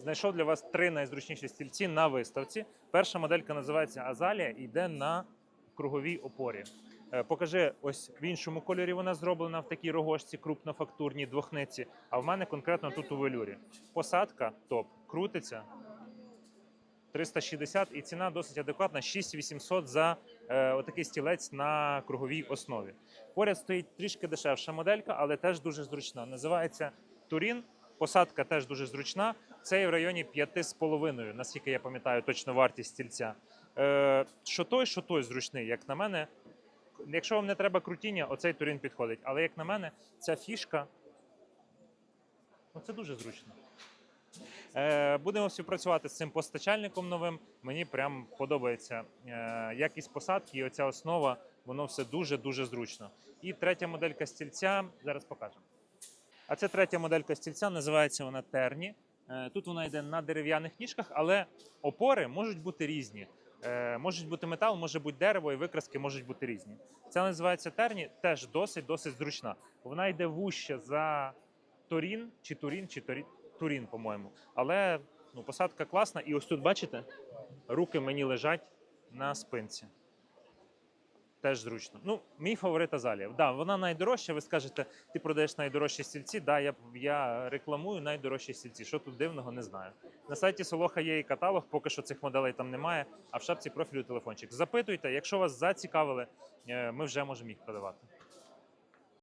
знайшов для вас три найзручніші стільці на виставці. Перша моделька називається Азалія і йде на круговій опорі. Е, Покажи, ось в іншому кольорі вона зроблена в такій рогожці, крупнофактурній двохниці. А в мене конкретно тут у велюрі. Посадка топ, крутиться. 360 і ціна досить адекватна 6800 за е, отакий стілець на круговій основі. Поряд стоїть трішки дешевша моделька, але теж дуже зручна. Називається Турін. Посадка теж дуже зручна. Це в районі 5,5, наскільки я пам'ятаю точно вартість стільця. Е, що той, що той зручний, як на мене. Якщо вам не треба крутіння, оцей турін підходить. Але як на мене, ця фішка ну, це дуже зручно. Е, Будемо співпрацювати з цим постачальником новим. Мені прям подобається е, якість посадки і оця основа, воно все дуже дуже зручно. І третя моделька стільця зараз покажемо. А це третя моделька стільця, називається вона Терні. Е, Тут вона йде на дерев'яних ніжках, але опори можуть бути різні. Е, Можуть бути метал, може бути дерево, і викраски можуть бути різні. Це називається Терні, теж досить досить зручна. Вона йде вужче за Торін, чи Турін, чи Торін, Турін, по-моєму. Але ну, посадка класна. І ось тут, бачите, руки мені лежать на спинці. Теж зручно. Ну, мій фаворит Азалія. Да, вона найдорожча. Ви скажете, ти продаєш найдорожчі стільці. Да, я, я рекламую найдорожчі стільці. Що тут дивного, не знаю. На сайті Солоха є і каталог, поки що цих моделей там немає, а в шапці профілю телефончик. Запитуйте, якщо вас зацікавили, е, ми вже можемо їх продавати.